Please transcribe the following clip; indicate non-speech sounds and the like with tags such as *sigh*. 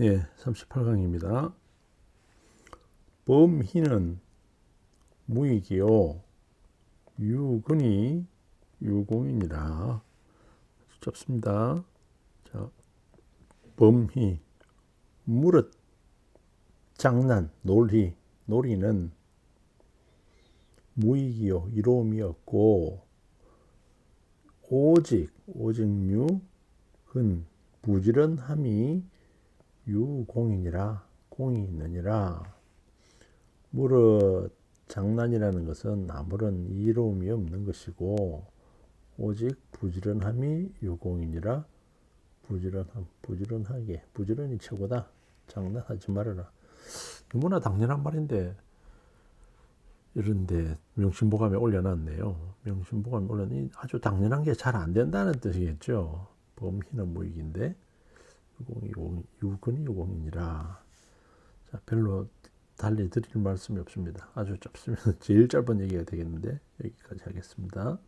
네, 38강입니다. 범희는 무익이요. 유근이 유공이니라. 접습니다. 자, 범희, 무릇, 장난, 놀이, 놀이는 무익이요. 이로움이었고, 오직, 오직류, 근, 부지런함이 유 공이니라 공이 있느니라. 무릇 장난이라는 것은 아무런 이로움이 없는 것이고 오직 부지런함이 유공이니라 부지런함 부지런하게 부지런이 최고다. 장난하지 말아라. 너무나 당연한 말인데. 이런데 명심보감에 올려놨네요. 명심보감에 올려니 아주 당연한 게 잘 안 된다는 뜻이겠죠. 범희는 무익인데 유공이 유공, 유근이 유공이니라. 자, 별로 달리 드릴 말씀이 없습니다. 아주 짧습니다. *laughs* 제일 짧은 얘기가 되겠는데 여기까지 하겠습니다.